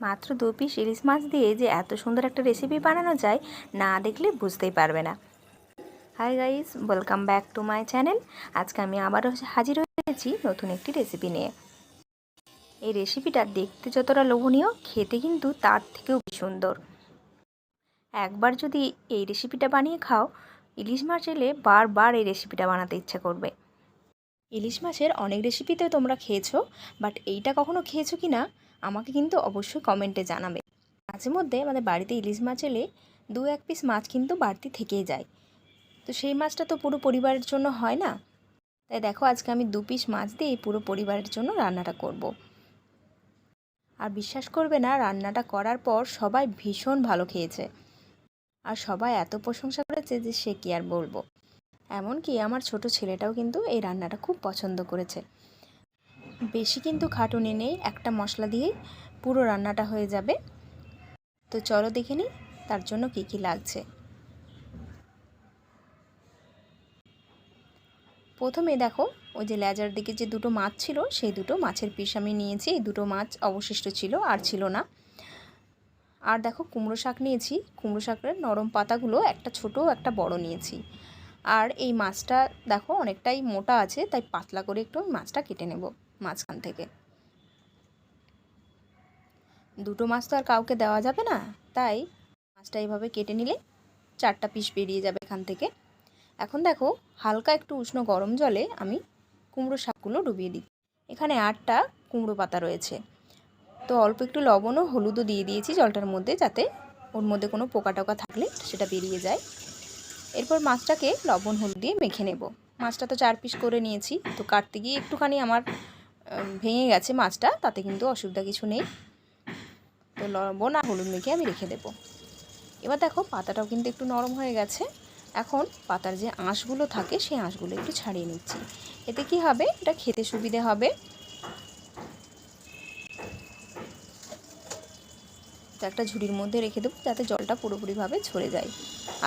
মাত্র দু পিস ইলিশ মাছ দিয়ে যে এত সুন্দর একটা রেসিপি বানানো যায়, না দেখলে বুঝতেই পারবে না। Hi guys welcome back to my channel আজকে আমি আবারও হাজির হয়েছি নতুন একটি রেসিপি নিয়ে। এই রেসিপিটা দেখতে যতটা লোভনীয়, খেতে কিন্তু তার থেকেও সুন্দর। একবার যদি এই রেসিপিটা বানিয়ে খাও, ইলিশ মাছ এলে বারবার এই রেসিপিটা বানাতে ইচ্ছা করবে। ইলিশ মাছের অনেক রেসিপিতে তোমরা খেয়েছো বাট এইটা কখনো খেয়েছো কি না আমাকে কিন্তু অবশ্যই কমেন্টে জানাবে। মাঝে মধ্যে আমাদের বাড়িতে ইলিশ মাছ এলে দু এক পিস মাছ কিন্তু বাড়তি থেকেই যায়। তো সেই মাছটা তো পুরো পরিবারের জন্য হয় না? তাই দেখো, আজকে আমি দু পিস মাছ দিয়ে পুরো পরিবারের জন্য রান্নাটা করব। আর বিশ্বাস করবে না, রান্নাটা করার পর সবাই ভীষণ ভালো খেয়েছে। আর সবাই এত প্রশংসা করেছে যে সে কি আর বলব। এমনকি আমার ছোট ছেলেটাও কিন্তু এই রান্নাটা খুব পছন্দ করেছে। বেশি কিন্তু খাটুনি নেই, একটা মশলা দিয়েই পুরো রান্নাটা হয়ে যাবে। তো চলো দেখে নিই তার জন্য কী কী লাগছে। প্রথমে দেখো, ওই যে লেজার দিকে যে দুটো মাছ ছিল, সেই দুটো মাছের পিস আমি নিয়েছি। এই দুটো মাছ অবশিষ্ট ছিল, আর ছিল না। আর দেখো, কুমড়ো শাক নিয়েছি। কুমড়ো শাকের নরম পাতাগুলো একটা ছোট, একটা বড় নিয়েছি। আর এই মাছটা দেখো অনেকটাই মোটা আছে, তাই পাতলা করে একটু মাছটা কেটে নেব মাঝখান থেকে। দুটো মাছ তো আর কাউকে দেওয়া যাবে না, তাই মাছটা এইভাবে কেটে নিলে চারটা পিস বেরিয়ে যাবে এখান থেকে। এখন দেখো হালকা একটু উষ্ণ গরম জলে আমি কুমড়ো শাকগুলো ডুবিয়ে দিই এখানে আটটা কুমড়ো পাতা রয়েছে। তো অল্প একটু লবণ ও হলুদও দিয়ে দিয়েছি জলটার মধ্যে, যাতে ওর মধ্যে কোনো পোকা টোকা থাকলে সেটা বেরিয়ে যায়। এরপর মাছটাকে লবণ হলুদ দিয়ে মেখে নেব। মাছটা তো চার পিস করে নিয়েছি, তো কাটতে গিয়ে একটুখানি আমার ভেঙে গেছে মাছটা, তাতে কিন্তু অসুবিধা কিছু নেই। তো লবণ আর হলুদ মেখে আমি রেখে দেব। এবার দেখো পাতাটাও কিন্তু একটু নরম হয়ে গেছে। এখন পাতার যে আঁশগুলো থাকে, সেই আঁশগুলো একটু ছাড়িয়ে নিচ্ছি। এতে কি হবে? এটা খেতে সুবিধে হবে। একটা ঝুড়ির মধ্যে রেখে দেবো যাতে জলটা পুরোপুরিভাবে ঝরে যায়।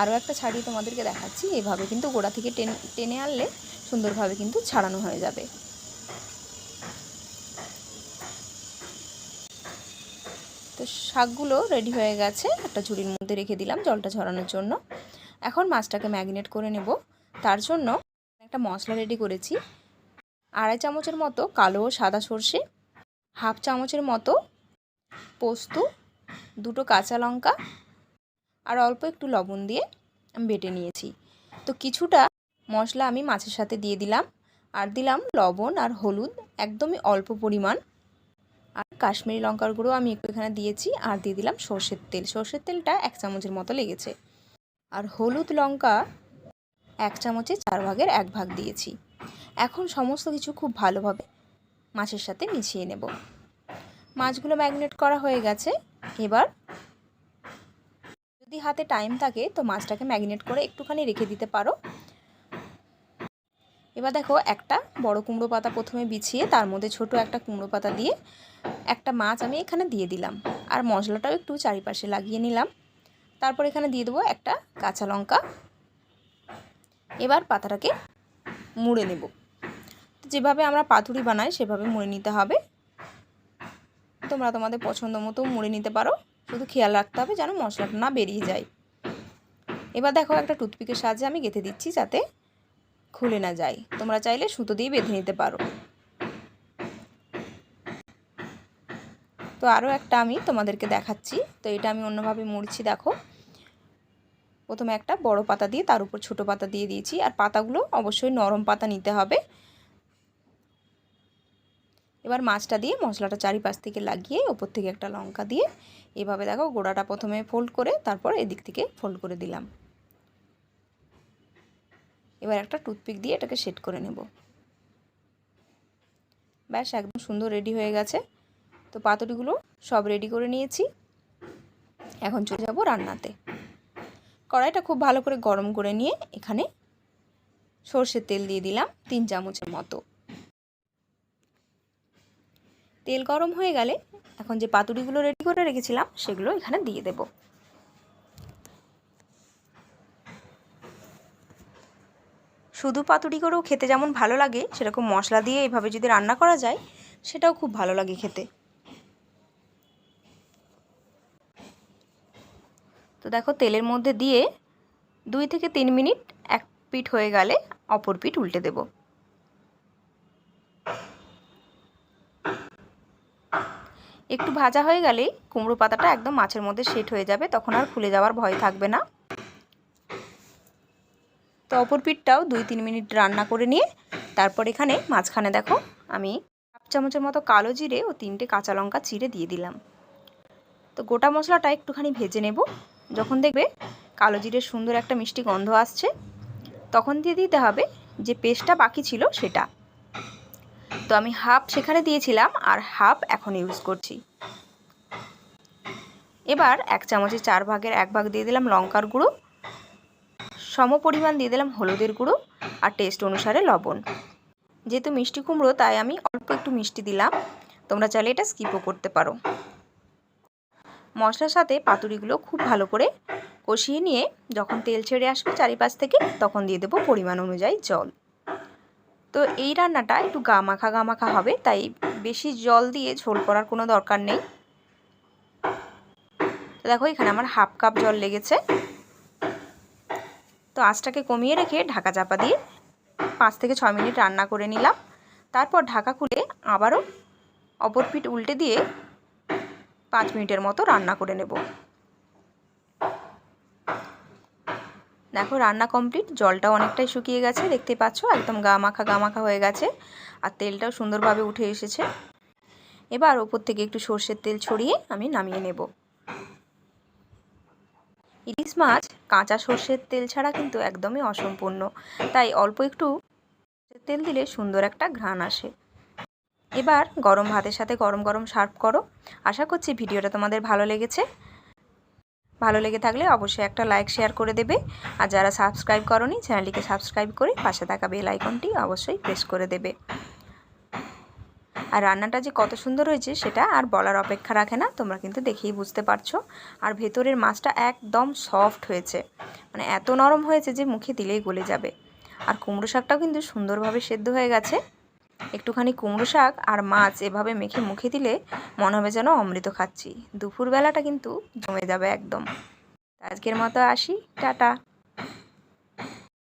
আরও একটা ছাড়িয়ে তোমাদেরকে দেখাচ্ছি, এভাবে কিন্তু গোড়া থেকে টেনে টেনে আনলে সুন্দরভাবে কিন্তু ছাড়ানো হয়ে যাবে। তো শাকগুলো রেডি হয়ে গেছে, একটা ঝুড়ির মধ্যে রেখে দিলাম জলটা ঝরানোর জন্য। এখন মাছটাকে ম্যাগনেট করে নেব। তার জন্য একটা মশলা রেডি করেছি। আড়াই চামচের মতো কালো সাদা সর্ষে, হাফ চামচের মতো পোস্ত দুটো কাঁচা লঙ্কা আর অল্প একটু লবণ দিয়ে আমি বেটে নিয়েছি। তো কিছুটা মশলা আমি মাছের সাথে দিয়ে দিলাম আর দিলাম লবণ আর হলুদ, একদমই অল্প পরিমাণ। আর কাশ্মীরি লঙ্কার গুঁড়ো আমি একটু এখানে দিয়েছি আর দিয়ে দিলাম সর্ষের তেল। সর্ষের তেলটা এক চামচের মতো লেগেছে। আর হলুদ লঙ্কা এক চামচে চার ভাগের এক ভাগ দিয়েছি। এখন সমস্ত কিছু খুব ভালোভাবে মাছের সাথে মিশিয়ে নেব। মাছগুলো ম্যাগনেট করা হয়ে গেছে। এবার যদি হাতে টাইম থাকে, তো মাছটাকে ম্যাগনেট করে একটুখানি রেখে দিতে পারো। এবার দেখো, একটা বড় কুমড়ো পাতা প্রথমে বিছিয়ে, তার মধ্যে ছোট একটা কুমড়ো পাতা দিয়ে একটা মাছ আমি এখানে দিয়ে দিলাম। আর মশলাটাও একটু চারিপাশে লাগিয়ে নিলাম। তারপর এখানে দিয়ে দেবো একটা কাঁচা লঙ্কা। এবার পাতাটাকে মুড়ে নেব। যেভাবে আমরা পাতুরি বানাই, সেভাবে মুড়ে নিতে হবে। তোমরা তোমাদের পছন্দ মতো মুড়ে নিতে পারো। শুধু খেয়াল রাখতে হবে যেন মশলাটা না বেরিয়ে যায়। এবার দেখো একটা টুথপিকের সাহায্যে আমি গেঁথে দিচ্ছি যাতে খুলে না যায়। তোমরা চাইলে সুতো দিয়ে বেঁধে নিতে পারো। তো আরও একটা আমি তোমাদেরকে দেখাচ্ছি। তো এটা আমি অন্যভাবে মুড়ছি, দেখো। প্রথমে একটা বড় পাতা দিয়ে, তার উপর ছোট পাতা দিয়ে দিয়েছি। আর পাতাগুলো অবশ্যই নরম পাতা নিতে হবে। এবার মাছটা দিয়ে মশলাটা চারিপাশ থেকে লাগিয়ে ওপর থেকে একটা লঙ্কা দিয়ে এভাবে দেখো গোড়াটা প্রথমে ফোল্ড করে তারপর এদিক থেকে ফোল্ড করে দিলাম। এবার একটা টুথপিক দিয়ে এটাকে সেট করে নেব। ব্যাস, একদম সুন্দর রেডি হয়ে গেছে। তো পাতুরিগুলো সব রেডি করে নিয়েছি। এখন চলে যাব রান্নাতে। কড়াইটা খুব ভালো করে গরম করে নিয়ে এখানে সর্ষের তেল দিয়ে দিলাম তিন চামচের মতো। তেল গরম হয়ে গেলে এখন যে পাতুরিগুলো রেডি করে রেখেছিলাম, সেগুলো এখানে দিয়ে দেব। শুধু পাতুরি করেও খেতে যেমন ভালো লাগে, সেরকম মশলা দিয়ে এভাবে যদি রান্না করা যায়, সেটাও খুব ভালো লাগে খেতে। তো দেখো, তেলের মধ্যে দিয়ে দুই থেকে তিন মিনিট এক পিঠ হয়ে গেলে অপর পিঠ উল্টে দেব। একটু ভাজা হয়ে গেলেই কুমড়ো পাতাটা একদম মাছের মধ্যে সেট হয়ে যাবে, তখন আর খুলে যাওয়ার ভয় থাকবে না। তো অপর পিঠটাও দুই তিন মিনিট রান্না করে নিয়ে, তারপর এখানে মাঝখানে দেখো আমি হাফ চামচের মতো কালো জিরে ও তিনটে কাঁচা লঙ্কা চিড়ে দিয়ে দিলাম। তো গোটা মশলাটা একটুখানি ভেজে নেব। যখন দেখবে কালো জিরের সুন্দর একটা মিষ্টি গন্ধ আসছে, তখন দিয়ে দিতে হবে যে পেস্টটা বাকি ছিল সেটা। তো আমি হাফ সেখানে দিয়েছিলাম আর হাফ এখন ইউজ করছি। এবার এক চামচের চার ভাগের এক ভাগ দিয়ে দিলাম লঙ্কার গুঁড়ো, সম পরিমাণ দিয়ে দিলাম হলুদের গুঁড়ো আর টেস্ট অনুসারে লবণ। যেহেতু মিষ্টি কুমড়ো, তাই আমি অল্প একটু মিষ্টি দিলাম। তোমরা চাইলে এটা স্কিপও করতে পারো। মশলার সাথে পাতুরিগুলো খুব ভালো করে কষিয়ে নিয়ে যখন তেল ছেড়ে আসবে চারিপাশ থেকে, তখন দিয়ে দেবো পরিমাণ অনুযায়ী জল। তো এই রান্নাটা একটু গা মাখা গা মাখা হবে, তাই বেশি জল দিয়ে ঝোল করার কোনো দরকার নেই। তো দেখো, এখানে আমার হাফ কাপ জল লেগেছে। তো আঁচটাকে কমিয়ে রেখে ঢাকা চাপা দিয়ে পাঁচ থেকে ছয় মিনিট রান্না করে নিলাম। তারপর ঢাকা খুলে আবারও অপর পিঠ উল্টে দিয়ে পাঁচ মিনিটের মতো রান্না করে নেব। দেখো রান্না কমপ্লিট জলটাও অনেকটাই শুকিয়ে গেছে দেখতে পাচ্ছ, একদম গা মাখা গা মাখা হয়ে গেছে, আর তেলটাও সুন্দরভাবে উঠে এসেছে। এবার ওপর থেকে একটু সর্ষের তেল ছড়িয়ে আমি নামিয়ে নেব। ইলিশ মাছ কাঁচা সর্ষের তেল ছাড়া কিন্তু একদমই অসম্পূর্ণ, তাই অল্প একটু তেল দিলে সুন্দর একটা ঘ্রাণ আসে। এবার গরম ভাতের সাথে গরম গরম সার্ভ করো। আশা করছি ভিডিওটা তোমাদের ভালো লেগেছে। ভালো লেগে থাকলে অবশ্যই একটা লাইক শেয়ার করে দেবে। আর যারা সাবস্ক্রাইব করনি চ্যানেলটিকে সাবস্ক্রাইব করে পাশে থাকা বেল আইকনটি অবশ্যই প্রেস করে দেবে। আর রান্নাটা যে কত সুন্দর হয়েছে, সেটা আর বলার অপেক্ষা রাখে না, তোমরা কিন্তু দেখেই বুঝতে পারছ। আর ভেতরের মাছটা একদম সফট হয়েছে। মানে এত নরম হয়েছে যে মুখে দিলেই গলে যাবে। আর কুমড়ো শাকটাও কিন্তু সুন্দরভাবে সেদ্ধ হয়ে গেছে। একটুখানি কুমড়ো শাক আর মাছ এভাবে মেখে মুখে দিলে মনে হবে যেন অমৃত খাচ্ছি। দুপুরবেলাটা কিন্তু জমে যাবে একদম। আজকের মতো আসি, টাটা।